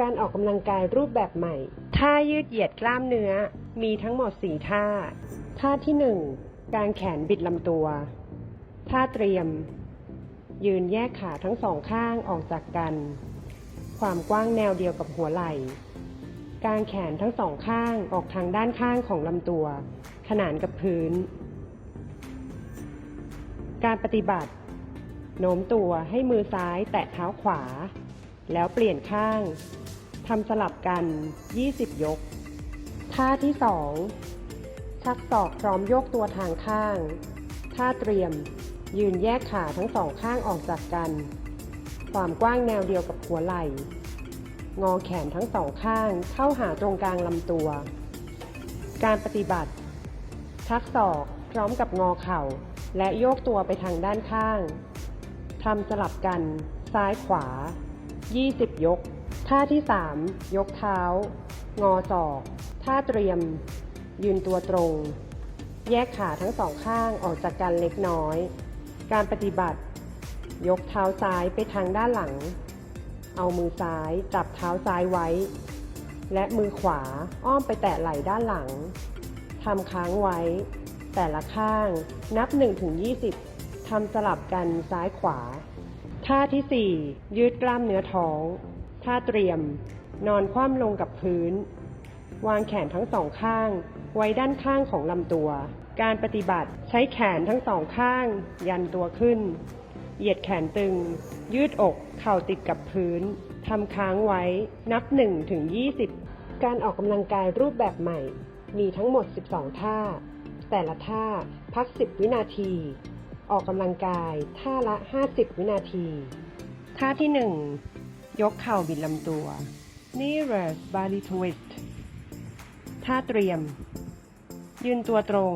การออกกำลังกายรูปแบบใหม่ ท่ายืดเหยียดกล้ามเนื้อ มีทั้งหมด 4 ท่า ท่าที่ 1 การแขนบิดลำตัว ท่าเตรียม ยืนแยกขาทั้งสองข้างออกจากกัน ความกว้างแนวเดียวกับหัวไหล่ การแขนทั้งสองข้างออกทางด้านข้างของลำตัว ขนานกับพื้น การปฏิบัติโน้มตัวให้มือซ้ายแตะเท้าขวา แล้วเปลี่ยนข้างทำสลับกัน 20 ยก ท่าที่ 2 ชักศอกพร้อมโยกตัวทางข้าง ท่าเตรียม ยืนแยกขาทั้งสองข้างออกจากกัน ความกว้างแนวเดียวกับหัวไหล่ งอแขนทั้งสองข้างเข้าหาตรงกลางลำตัว การปฏิบัติ ชักศอกพร้อมกับงอเข่า และโยกตัวไปทางด้านข้างทำสลับกัน ซ้ายขวา 20 ยก ท่าที่ 3 ยกเท้า งอศอก ท่าเตรียม ยืนตัวตรง แยกขาทั้งสองข้างออกจากกันเล็กน้อย การปฏิบัติ ยกเท้าซ้ายไปทางด้านหลัง เอามือซ้ายจับเท้าซ้ายไว้ และมือขวาอ้อมไปแตะไหล่ด้านหลังทำค้างไว้ แต่ละข้างนับ 1-20 ทำสลับกันซ้ายขวา ท่าที่ 4 ยืดกล้ามเนื้อท้อง ท่าเตรียม นอนคว่ำลงกับพื้น วางแขนทั้งสองข้าง ไว้ด้านข้างของลำตัว การปฏิบัติใช้แขนทั้งสองข้าง ยันตัวขึ้น เหยียดแขนตึง ยืดอกเข่าติดกับพื้นทำค้างไว้นับ1ถึง20 การออกกำลังกายรูปแบบใหม่ มีทั้งหมด 12 ท่า แต่ละท่าพัก 10 วินาที ออกกำลังกายท่าละ 50 วินาที ท่าที่ 1 ยกเข่าบิดลำตัว Nearest Body Twist ท่าเตรียม ยืนตัวตรง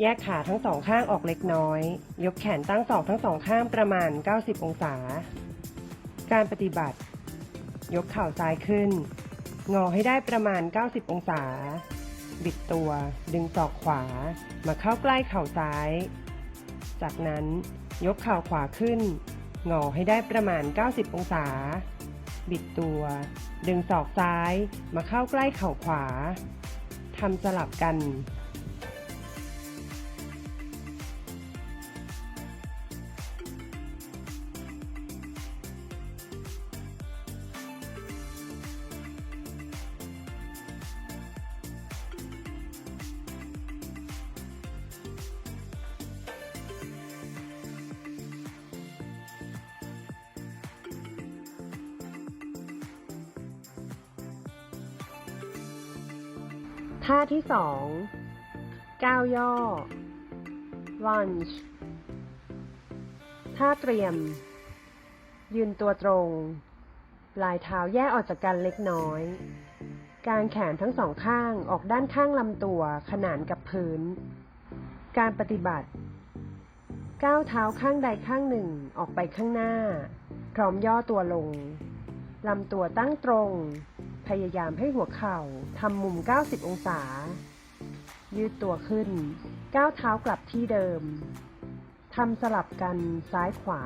แยกขาทั้งสองข้างออกเล็กน้อย ยกแขนตั้งศอกทั้งสองข้างประมาณ 90 องศา การปฏิบัติ ยกเข่าซ้ายขึ้น งอให้ได้ประมาณ 90 องศา บิดตัว ดึงศอกขวา มาเข้าใกล้เข่าซ้าย จากนั้นยกเข่าขวาขึ้น งอให้ได้ประมาณ 90 องศา บิดตัว ดึงศอกซ้ายมาเข้าใกล้เข่าขวาทำสลับกัน ท่าที่สองก้าวย่อ lunge ท่าเตรียม ยืนตัวตรง ปลายเท้าแยกออกจากกันเล็กน้อย การแขนทั้งสองข้างออกด้านข้างลำตัวขนานกับพื้น การปฏิบัติ ก้าวเท้าข้างใดข้างหนึ่งออกไปข้างหน้า พร้อมย่อตัวลง ลำตัวตั้งตรง พยายามให้หัวเข่าทำมุม 90 องศา ยืดตัวขึ้น ก้าวเท้ากลับที่เดิม ทำสลับกันซ้ายขวา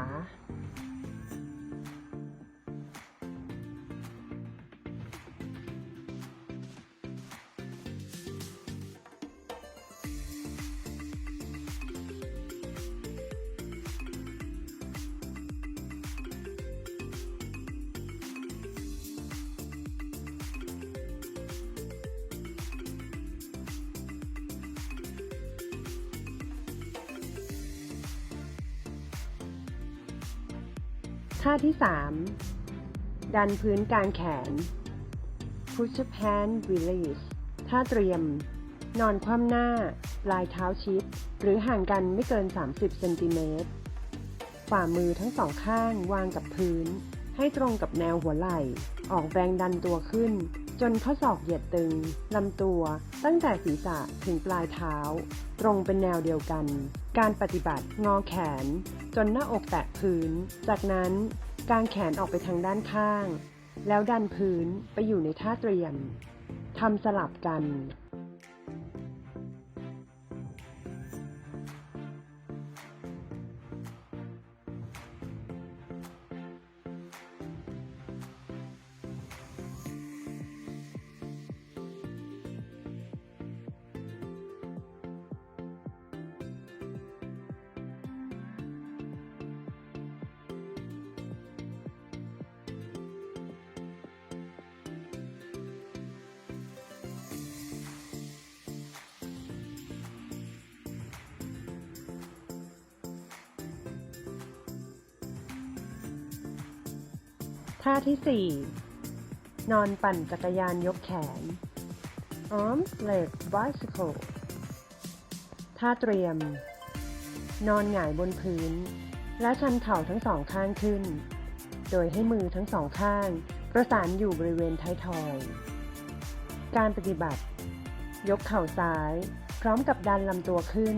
ท่าที่ 3 ดันพื้นกลางแขน push up hand release ท่าเตรียม นอนคว่ำหน้า ปลายเท้าชิด หรือห่างกันไม่เกิน 30 เซนติเมตร ฝ่ามือทั้งสองข้างวางกับพื้น ให้ตรงกับแนวหัวไหล่ ออกแรงดันตัวขึ้น จนข้อศอกเหยียดตึง ลำตัว ตั้งแต่ศีรษะถึงปลายเท้า ตรงเป็นแนวเดียวกัน การปฏิบัติงอแขน จนหน้าอกแตะพื้น จากนั้นกางแขนออกไปทางด้านข้าง แล้วดันพื้นไปอยู่ในท่าเตรียมทำสลับกัน ท่าที่สี่นอนปั่นจักรยานยกแขน arm leg bicycle ท่าเตรียม นอนหงายบนพื้น และชันเข่าทั้งสองข้างขึ้น โดยให้มือทั้งสองข้าง ประสานอยู่บริเวณท้ายทอย การปฏิบัติ ยกเข่าซ้าย พร้อมกับดันลำตัวขึ้น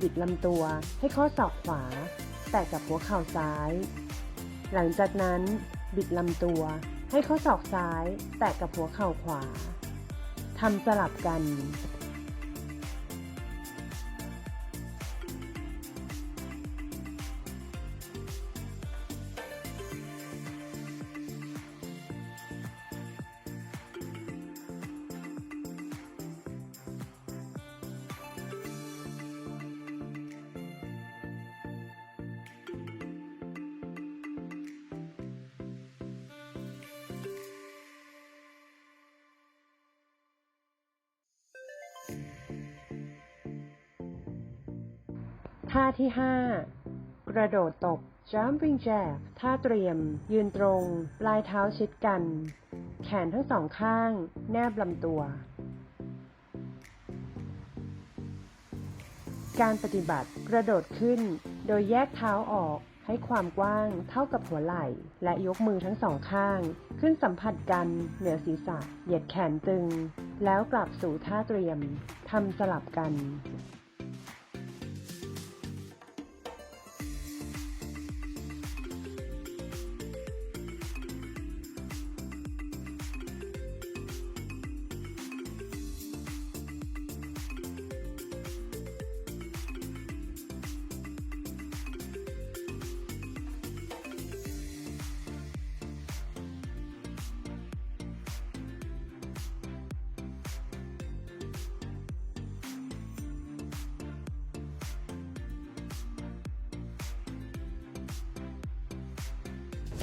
บิดลำตัวให้ข้อศอกขวา แตะกับหัวเข่าซ้าย หลังจากนั้น บิดลำตัว ให้ข้อศอกซ้าย แตะกับหัวเข่าขวาทำสลับกัน ท่าที่ 5 กระโดดตบ jumping jack ท่าเตรียม ยืนตรง ปลายเท้าชิดกัน แขนทั้งสองข้าง แนบลำตัว การปฏิบัติกระโดดขึ้น โดยแยกเท้าออกให้ความกว้างเท่ากับหัวไหล่ และยกมือทั้งสองข้าง ขึ้นสัมผัสกันเหนือศีรษะ เหยียดแขนตึง แล้วกลับสู่ท่าเตรียมทำสลับกัน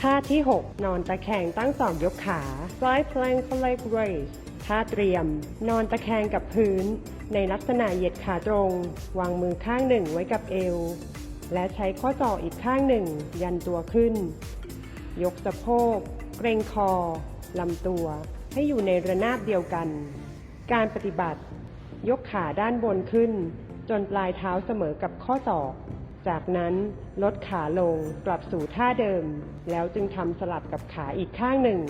ท่าที่ 6 นอนตะแคงตั้งศอกยกขา side plank leg raise ท่าเตรียม นอนตะแคงกับพื้น ในลักษณะเหยียดขาตรง วางมือข้างหนึ่งไว้กับเอว และใช้ข้อศออีกข้างหนึ่ง ยันตัวขึ้น ยกสะโพก เกรงคอลำตัว ให้อยู่ในระนาบเดียวกัน การปฏิบัติ ยกขาด้านบนขึ้น จนปลายเท้าเสมอกับข้อศอก จากนั้นลดขาลงกลับสู่ท่าเดิม แล้วจึงทำสลับกับขาอีกข้างหนึ่ง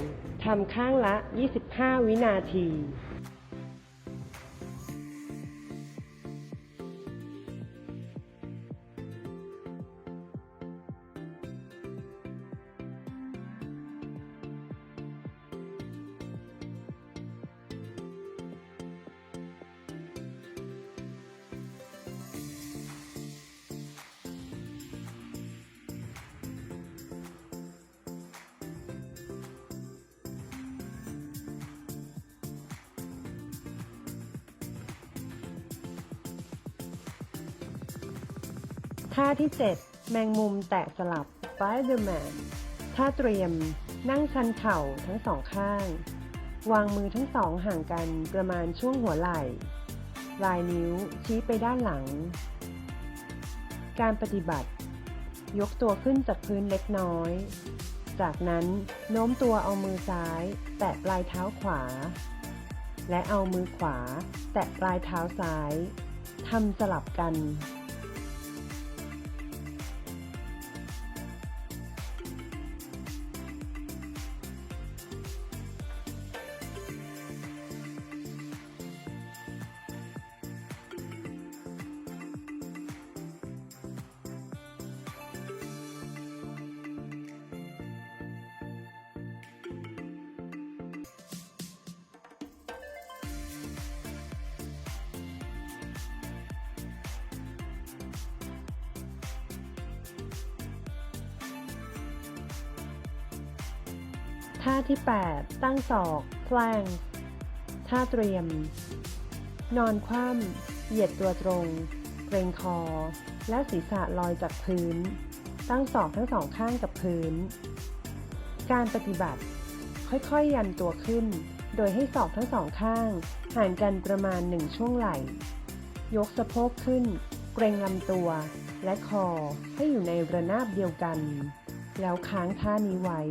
ทำข้างละ 25 วินาที ท่าที่ 7 แมงมุมแตะสลับ Spider-Man ท่าเตรียม นั่งชันเข่าทั้งสองข้าง วางมือทั้งสองห่างกันประมาณช่วงหัวไหล่ลายนิ้วชี้ไปด้านหลัง การปฏิบัติ ยกตัวขึ้นจากพื้นเล็กน้อย จากนั้นโน้มตัวเอามือซ้าย แตะปลายเท้าขวา และเอามือขวา แตะปลายเท้าซ้ายทำสลับกัน ท่าที่ 8 ตั้งศอก plank ท่าเตรียม นอนคว่ำเหยียดตัวตรง เกรงคอ และศีรษะลอยจากพื้น ตั้งศอกทั้งสองข้างกับพื้น การปฏิบัติ ค่อยๆยันตัวขึ้น โดยให้ศอกทั้งสองข้าง ห่างกันประมาณหนึ่งช่วงไหล่ ยกสะโพกขึ้น เกรงลำตัว และคอให้อยู่ในระนาบเดียวกัน แล้วค้างท่านี้ไว้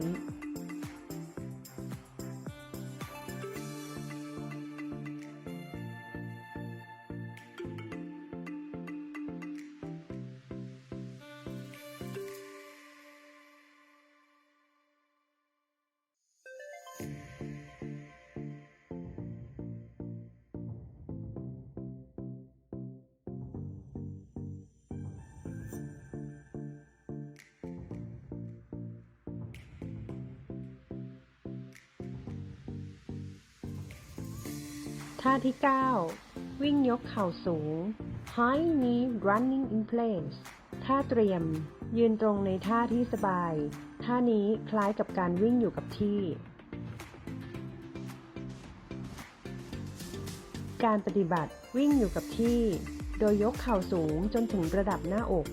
ท่าที่ 9 วิ่งยกเข่าสูง High knee running in place ท่าเตรียม ยืนตรงในท่าที่สบาย ท่านี้คล้ายกับการวิ่งอยู่กับที่ การปฏิบัติวิ่งอยู่กับที่ โดยยกเข่าสูงจนถึงระดับหน้าอก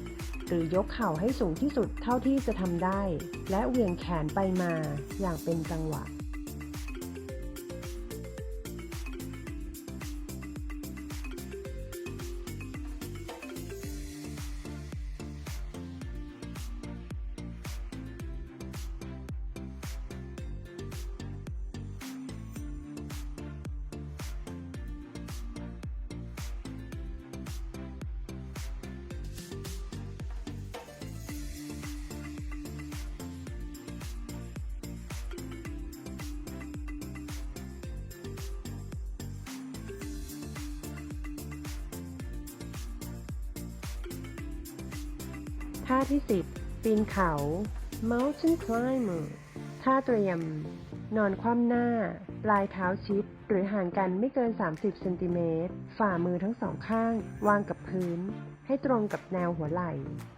หรือยกเข่าให้สูงที่สุดเท่าที่จะทำได้ และเหวี่ยงแขนไปมาอย่างเป็นจังหวะ ท่าที่ 10 ปีนเขา mountain climber ท่าเตรียม นอนคว่ำหน้า ปลายเท้าชิด หรือห่างกันไม่เกิน 30 เซนติเมตร ฝ่ามือทั้งสองข้าง วางกับพื้น ให้ตรงกับแนวหัวไหล่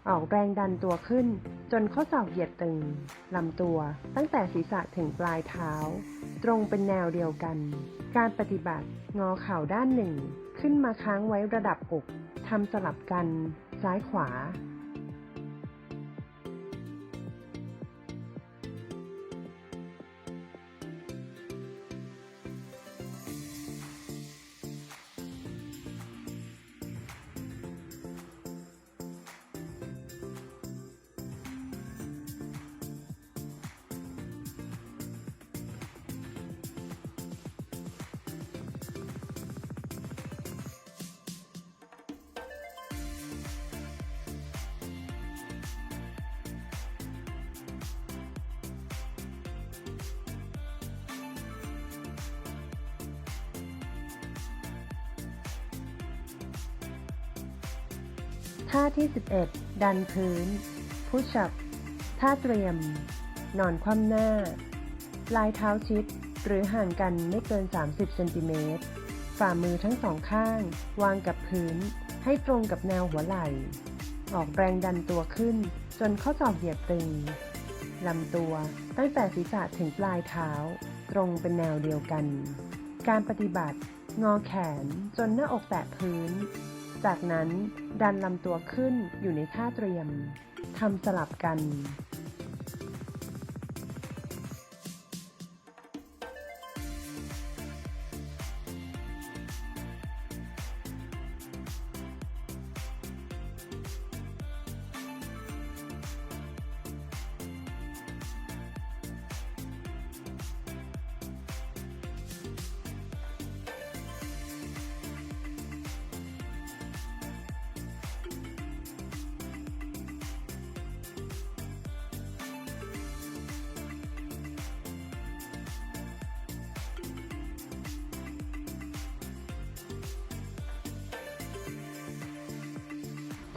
ออกแรงดันตัวขึ้น จนข้อศอกเหยียดตึง ลำตัวตั้งแต่ศีรษะถึงปลายเท้า ตรงเป็นแนวเดียวกัน การปฏิบัติ งอเข่าด้านหนึ่ง ขึ้นมาค้างไว้ระดับอก ทำสลับกัน ซ้ายขวา ท่าที่ 11 ดันพื้น พุช up ท่าเตรียม นอนคว่ำหน้าปลายเท้าชิด หรือห่างกันไม่เกิน 30 เซนติเมตร ฝ่ามือทั้งสองข้าง วางกับพื้น ให้ตรงกับแนวหัวไหล่ ออกแรงดันตัวขึ้น จนข้อศอกเหยียดตึง ลำตัวตั้งแต่ศีรษะถึงปลายเท้า ตรงเป็นแนวเดียวกัน การปฏิบัติ งอแขนจนหน้าอกแตะพื้น จากนั้นดันลำตัวขึ้นอยู่ในท่าเตรียมทำสลับกัน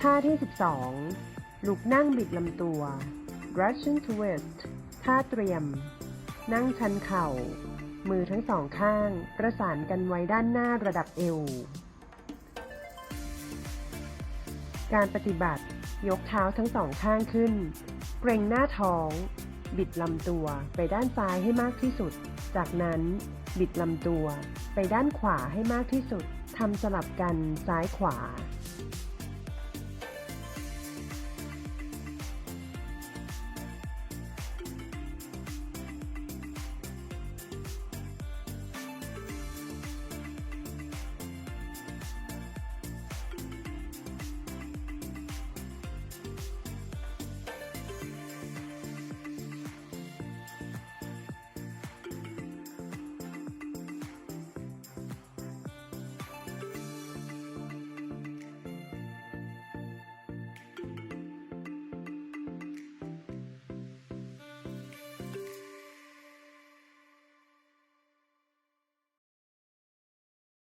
ท่าที่ 12 ลุกนั่งบิดลำตัว Russian twist ท่าเตรียม นั่งชันเข่า มือทั้งสองข้าง ประสานกันไว้ด้านหน้าระดับเอว การปฏิบัติ ยกเท้าทั้งสองข้างขึ้น เกรงหน้าท้อง บิดลำตัวไปด้านซ้ายให้มากที่สุด จากนั้น บิดลำตัวไปด้านขวาให้มากที่สุด ทำสลับกันซ้ายขวา